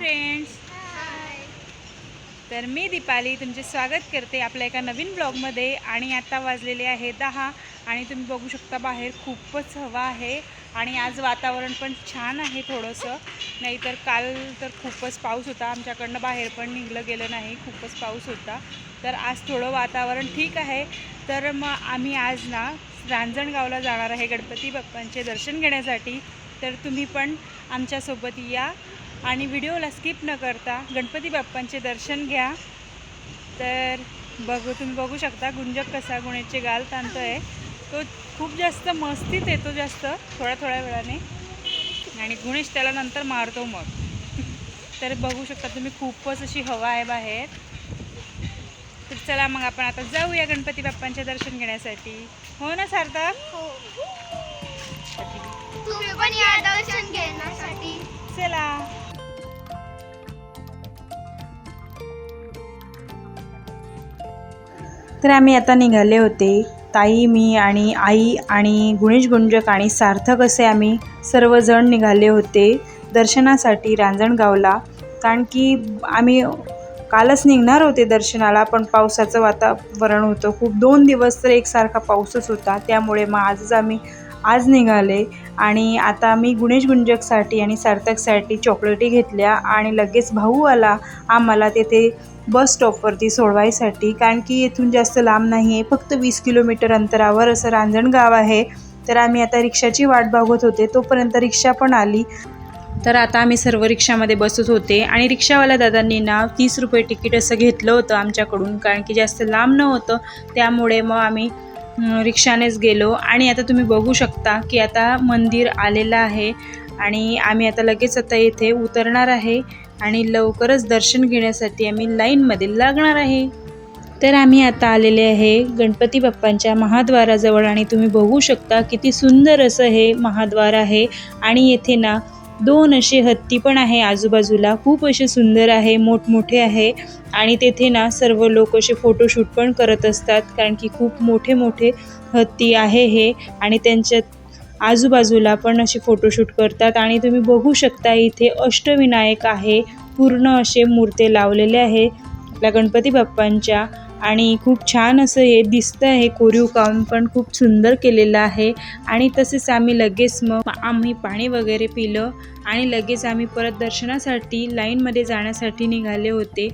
Friends तर मी दीपाली तुमचे स्वागत करते आपल्या एका नवीन ब्लॉगमध्ये आणि आता वाजलेले आहे दहा आणि तुम्ही बघू शकता बाहेर खूपच हवा आहे आणि आज वातावरण पण छान आहे थोडंसं. नाहीतर काल तर खूपच पाऊस होता. आमच्याकडनं बाहेर पण निघलं गेलं नाही. खूपच पाऊस होता. तर आज थोडं वातावरण ठीक आहे. तर मग आम्ही आज ना रांजणगावला जाणार आहे गणपती बाप्पांचे दर्शन घेण्यासाठी. तर तुम्ही पण आमच्यासोबत या. आणि व्हिडिओला स्किप न करता गणपती बाप्पांचे दर्शन घ्या. तर बघू तुम्ही बघू शकता गुंजक कसा गुणेचे गाल ताणतो आहे तो खूप जास्त मस्तीत येतो जास्त थोड्या थोड्या वेळाने. आणि गुणेश त्याला नंतर मारतो मग. तर बघू शकता तुम्ही खूपच अशी हवा आहे बाहेर. तर चला मग आपण आता जाऊया गणपती बाप्पांचे दर्शन घेण्यासाठी. हो ना सार्थक तुम्ही पण या दर्शन घेण्यासाठी. चला. तर आम्ही आता निघाले होते. ताई मी आणि आई आणि गुणेश गुंजक आणि सार्थक असे आम्ही सर्वजण निघाले होते दर्शनासाठी रांजणगावला. कारण की आम्ही कालच निघणार होते दर्शनाला पण पावसाचं वातावरण होतं. खूप दोन दिवस तर एकसारखा पाऊसच होता. त्यामुळे मग आजच आम्ही आज निघाले आणि आता मी गुणेश गुंजकसाठी आणि सार्थकसाठी चॉकलेटी घेतल्या आणि लगेच भाऊ आला आम्हाला तेथे बस स्टॉपवरती सोडवायसाठी. कारण की येथून जास्त लांब नाही आहे फक्त वीस किलोमीटर अंतरावर असं रांजणगाव आहे. तर आम्ही आता रिक्षाची वाट बघत होते तोपर्यंत रिक्षा पण आली. तर आता आम्ही सर्व रिक्षामध्ये बसत होते आणि रिक्षावाल्या दादांनी ना तीस रुपये तिकीट असं घेतलं होतं आमच्याकडून. कारण की जास्त लांब नव्हतं त्यामुळे मग आम्ही रिक्षानेच गेलो. आणि आता तुम्ही बघू शकता की आता मंदिर आलेलं आहे. आणि आम्ही आता लगेच आता येथे उतरणार आहे. आणि लवकरच दर्शन घेण्यासाठी आम्ही लाईनमध्ये लागणार आहे. तर आम्ही आता आलेले आहे गणपती बाप्पांच्या महाद्वाराजवळ. आणि तुम्ही बघू शकता किती सुंदर असं हे महाद्वार आहे. आणि येथे ना दोन असे हत्ती पण आहे आजूबाजूला. खूप असे सुंदर आहे मोठमोठे आहे. आणि तेथे ना सर्व लोक असे फोटोशूट पण करत असतात. कारण की खूप मोठे मोठे हत्ती आहे हे. आणि त्यांच्यात आजूबाजूला पण असे फोटोशूट करतात. आणि तुम्ही बघू शकता इथे अष्टविनायक आहे. पूर्ण असे मूर्ते लावलेले आहे. आपल्या गणपती बाप्पांच्या आणि खूप छान असं हे दिसतं आहे कोरीव काम पण खूप सुंदर केलेलं आहे. आणि तसेच आम्ही लगेच मग आम्ही पाणी वगैरे पिलं आणि लगेच आम्ही परत दर्शनासाठी लाईनमध्ये जाण्यासाठी निघाले होते.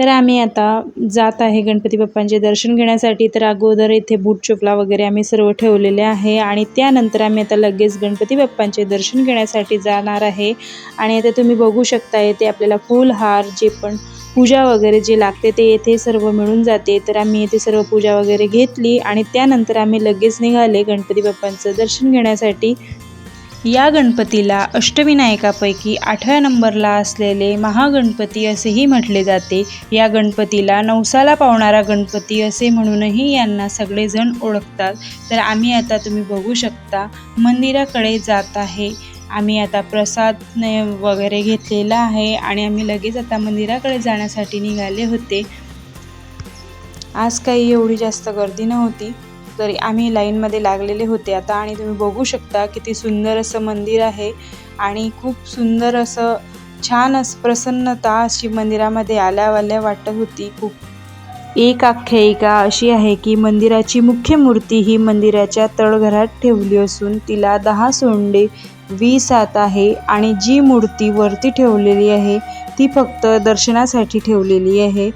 तर आम्ही आता जात आहे गणपती बाप्पांचे दर्शन घेण्यासाठी. तर अगोदर इथे बूट चोपला वगैरे आम्ही सर्व ठेवलेले आहे आणि त्यानंतर आम्ही आता लगेच गणपती बाप्पांचे दर्शन घेण्यासाठी जाणार आहे. आणि आता तुम्ही बघू शकता येथे आपल्याला फुलहार जे पण पूजा वगैरे जे लागते ते येथे सर्व मिळून जाते. तर आम्ही येथे सर्व पूजा वगैरे घेतली आणि त्यानंतर आम्ही लगेच निघाले गणपती बाप्पांचं दर्शन घेण्यासाठी. या गणपतीला अष्टविनायकापैकी आठव्या नंबरला असलेले महागणपती असेही म्हटले जाते. या गणपतीला नवसाला पावणारा गणपती असे म्हणूनही यांना सगळेजण ओळखतात. तर आम्ही आता तुम्ही बघू शकता मंदिराकडे जात आहे. आम्ही आता प्रसाद वगैरे घेतलेला आहे आणि आम्ही लगेच आता मंदिराकडे जाण्यासाठी निघाले होते. आज काही एवढी जास्त गर्दी नव्हती. तरी आम्ही लाईनमध्ये लागलेले होते. आता आणि तुम्ही बघू शकता किती सुंदर असं मंदिर आहे आणि खूप सुंदर असं छान असं प्रसन्नता अशी मंदिरामध्ये आल्यावाल्या वाटत होती. खूप एक आख्यायिका अशी आहे की मंदिराची मुख्य मूर्ती ही मंदिराच्या तळघरात ठेवली असून तिला दहा सोंडे वीस हात आहे आणि जी मूर्ती वरती ठेवलेली आहे ती फक्त दर्शनासाठी ठेवलेली आहे.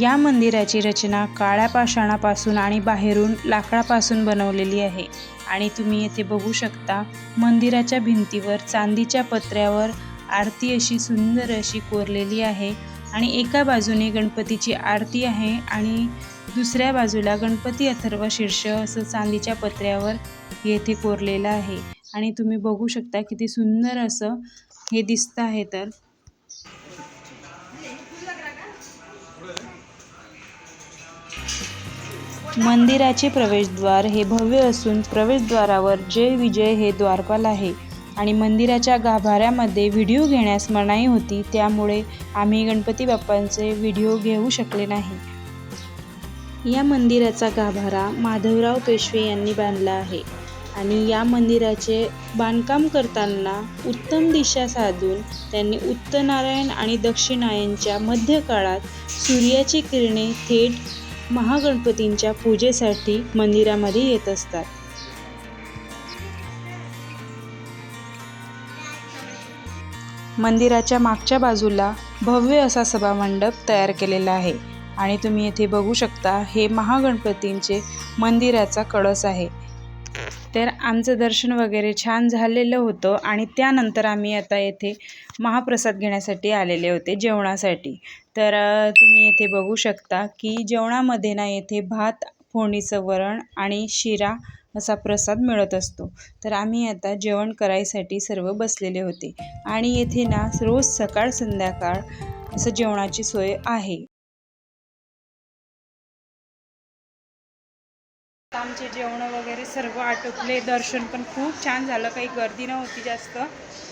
या मंदिराची रचना काळ्या पाषाणापासून आणि बाहेरून लाकडापासून बनवलेली आहे. आणि तुम्ही येथे बघू शकता मंदिराच्या भिंतीवर चांदीच्या पत्र्यावर आरती अशी सुंदर अशी कोरलेली आहे आणि एका बाजूने गणपतीची आरती आहे आणि दुसऱ्या बाजूला गणपती अथर्व शीर्ष असं चांदीच्या पत्र्यावर येथे कोरलेलं आहे. आणि तुम्ही बघू शकता किती सुंदर असं हे दिसतं आहे तर. मंदिराचे प्रवेशद्वार हे भव्य असून प्रवेशद्वारावर जय विजय हे द्वारपाल आहे. आणि मंदिराच्या गाभाऱ्यामध्ये व्हिडिओ घेण्यास मनाई होती त्यामुळे आम्ही गणपती बाप्पांचे व्हिडिओ घेऊ शकले नाही. या मंदिराचा गाभारा माधवराव पेशवे यांनी बांधला आहे आणि या मंदिराचे बांधकाम करताना उत्तम दिशा साधून त्यांनी उत्तनारायण आणि दक्षिणायनच्या मध्यकाळात सूर्याची किरणे थेट महागणपतींच्या पूजेसाठी मंदिरामध्ये येत असतात. मंदिराच्या मागच्या बाजूला भव्य असा सभामंडप तयार केलेला आहे. आणि तुम्ही येथे बघू शकता हे महागणपतींचे मंदिराचा कळस आहे. तर आमचं दर्शन वगैरे छान झालेलं होतं आणि त्यानंतर आम्ही आता येथे महाप्रसाद घेण्यासाठी आलेले होते जेवणासाठी. तर तुम्ही येथे बघू शकता की जेवणामध्ये ना येथे भात फोडणीचं वरण आणि शिरा असा प्रसाद मिळत असतो. तर आम्ही आता जेवण करायसाठी सर्व बसलेले होते. आणि येथे ना रोज सकाळ संध्याकाळ असं जेवणाची सोय आहे. आमचे जेवणं वगैरे सर्व आटोपले. दर्शन पण खूप छान झालं. काही गर्दी नव्हती जास्त.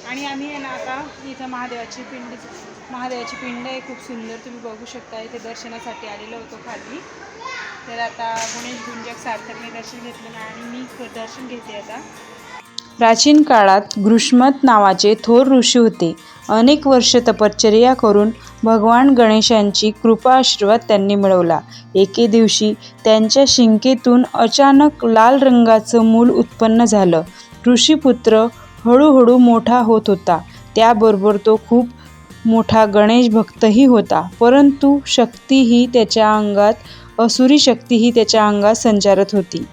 आणि आम्ही आहे ना आता इथं महादेवाची पिंड महादेवाची पिंड आहे. खूप सुंदर तुम्ही बघू शकता. इथे दर्शनासाठी आलेलो होतो खाली. तर आता गणेश गुंजक सार्थकने दर्शन घेतलं ना आणि मी दर्शन घेते आता. प्राचीन काळात गृष्मत नावाचे थोर ऋषी होते. अनेक वर्ष तपश्चर्या करून भगवान गणेशांची कृपा आशीर्वाद त्यांनी मिळवला. एके दिवशी त्यांच्या शिंकेतून अचानक लाल रंगाचं मूल उत्पन्न झालं. ऋषीपुत्र हळूहळू मोठा होत होता. त्याबरोबर तो खूप मोठा गणेश भक्तही होता. परंतु शक्ती ही त्याच्या अंगात असुरी शक्ती ही त्याच्या अंगात संचारत होती.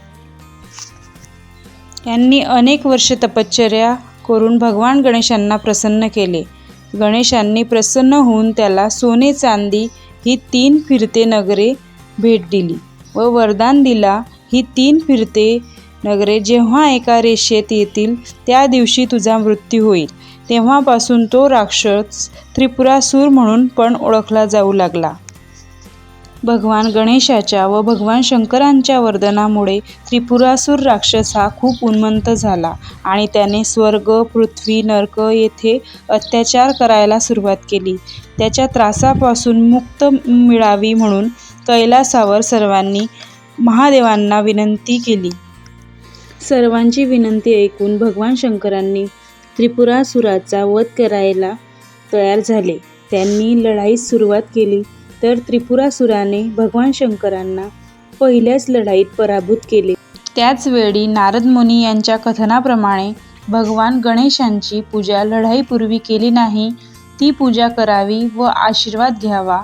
यांनी अनेक वर्ष तपश्चर्या करून भगवान गणेशांना प्रसन्न केले. गणेशांनी प्रसन्न होऊन त्याला सोने चांदी ही तीन फिरते नगरे भेट दिली व वरदान दिला ही तीन फिरते नगरे. जेव्हा एका रेषेत येतील त्या दिवशी तुझा मृत्यू होईल. तेव्हापासून तो राक्षस त्रिपुरासूर म्हणून पण ओळखला जाऊ लागला. भगवान गणेशाच्या व भगवान शंकरांच्या वरदनामुळे त्रिपुरासूर राक्षस हा खूप उन्मंत झाला आणि त्याने स्वर्ग पृथ्वी नरक येथे अत्याचार करायला सुरुवात केली. त्याच्या त्रासापासून मुक्त मिळावी म्हणून कैलासावर सर्वांनी महादेवांना विनंती केली. सर्वांची विनंती ऐकून भगवान शंकरांनी त्रिपुरासुराचा वध करायला तयार झाले. त्यांनी लढाईस सुरुवात केली. तर त्रिपुरासुराने भगवान शंकरांना पहिल्याच लढाईत पराभूत केले. त्याच वेळी नारद मुनी यांच्या कथनाप्रमाणे भगवान गणेशांची पूजा लढाईपूर्वी केली नाही ती पूजा करावी व आशीर्वाद घ्यावा.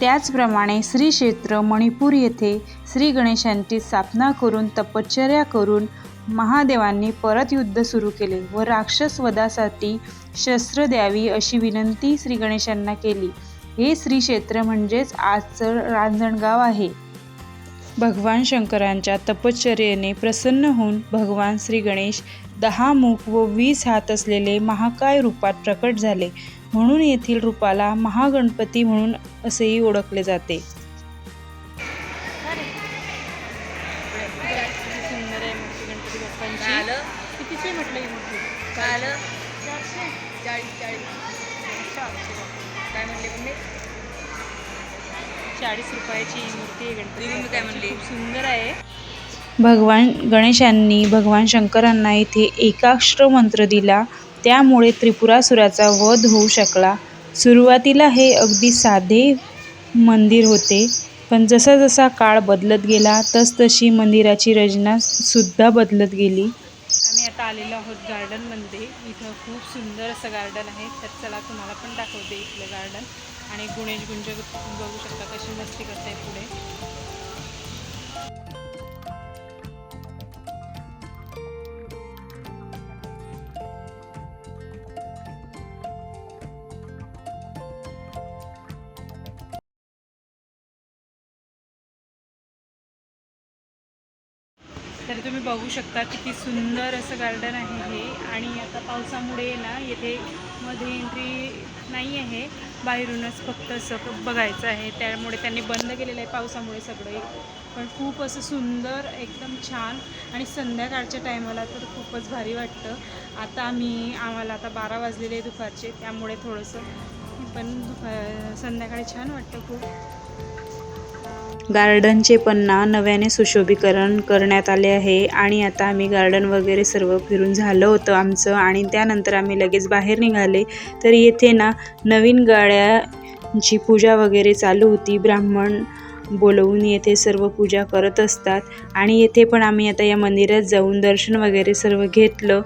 त्याचप्रमाणे श्री क्षेत्र मणिपूर येथे श्री गणेशांची स्थापना करून तपश्चर्या करून महादेवांनी परत युद्ध सुरू केले व राक्षस वधासाठी शस्त्र द्यावी अशी विनंती श्री गणेशांना केली. हे श्री क्षेत्र म्हणजेच आजचं रांजणगाव आहे भगवान शंकरांच्या तपश्चर्येने प्रसन्न होऊन भगवान श्री गणेश दहा मुख व वीस हात असलेले महाकाय रूपात प्रकट झाले म्हणून येथील रूपाला महागणपती म्हणून असेही ओळखले जाते कितीची म्हटलं ही चाळीस चाळीस काय म्हणले म्हणजे चाळीस रुपयाची ही मूर्ती आहे गणपती काय म्हणली? खूप सुंदर आहे. भगवान गणेशांनी भगवान शंकरांना इथे एकाक्षर मंत्र दिला. त्यामुळे त्रिपुरासुराचा वध होऊ शकला. सुरुवातीला हे अगदी साधे मंदिर होते पण जसा जसा काळ बदलत गेला तसतशी मंदिराची रचना सुद्धा बदलत गेली. आम्ही आता आलेलो आहोत गार्डनमध्ये इथं खूप सुंदर असं गार्डन आहे. तर चला तुम्हाला पण दाखवते इथलं गार्डन आणि गुणेश गुंज बघू शकता कशी मस्ती करते पुढे. तर तुम्ही बघू शकता किती सुंदर असं गार्डन आहे हे. आणि आता पावसामुळे ना येथे मध्ये एंट्री नाही आहे. बाहेरूनच फक्त असं बघायचं आहे. त्यामुळे त्यांनी बंद केलेलं आहे पावसामुळे सगळं. पण खूप असं सुंदर एकदम छान. आणि संध्याकाळच्या टायमाला तर खूपच भारी वाटतं. आता आम्ही आम्हाला आता बारा वाजलेले आहे दुपारचे. त्यामुळे थोडंसं पण दुपा संध्याकाळी छान वाटतं खूप. गार्डनचे पण ना नव्याने सुशोभीकरण करण्यात आले आहे. आणि आता आम्ही गार्डन वगैरे सर्व फिरून झालं होतं आमचं आणि त्यानंतर आम्ही लगेच बाहेर निघाले. तर येथे ना नवीन गाड्यांची पूजा वगैरे चालू होती. ब्राह्मण बोलवून येथे सर्व पूजा करत असतात. आणि येथे पण आम्ही आता या मंदिरात जाऊन दर्शन वगैरे सर्व घेतलं.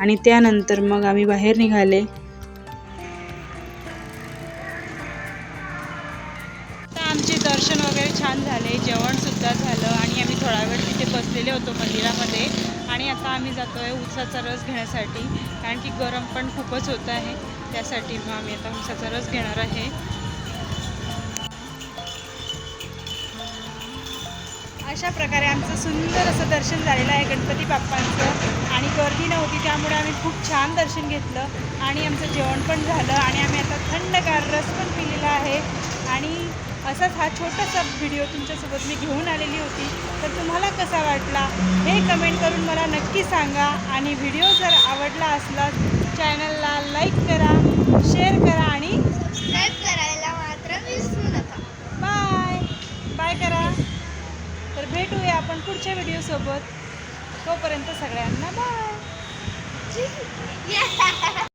आणि त्यानंतर मग आम्ही बाहेर निघाले. होतो मंदिरामध्ये. आणि आता आम्ही जातो आहे उसाचा रस घेण्यासाठी. कारण की गरम पण खूपच होत आहे. त्यासाठी मग आम्ही आता उसाचा रस घेणार आहे. अशा प्रकारे आमचं सुंदर असं दर्शन झालेलं आहे गणपती बाप्पांचं. आणि गर्दी नव्हती त्यामुळे आम्ही खूप छान दर्शन घेतलं. आणि आमचं जेवण पण झालं. आणि आम्ही आता थंडगार रस पण पिलेला आहे. आणि असाच हा छोटासा व्हिडिओ तुमच्यासोबत मी घेऊन आलेली होती. वाटला हे कमेंट करून मला नक्की सांगा. आणि व्हिडिओ जर आवडला असला चॅनलला लाईक करा शेअर करा आणि सबस्क्राईब करायला मात्र विसरू नका. बाय बाय करा. तर भेटूया आपण पुढच्या व्हिडिओसोबत तोपर्यंत सगळ्यांना बाय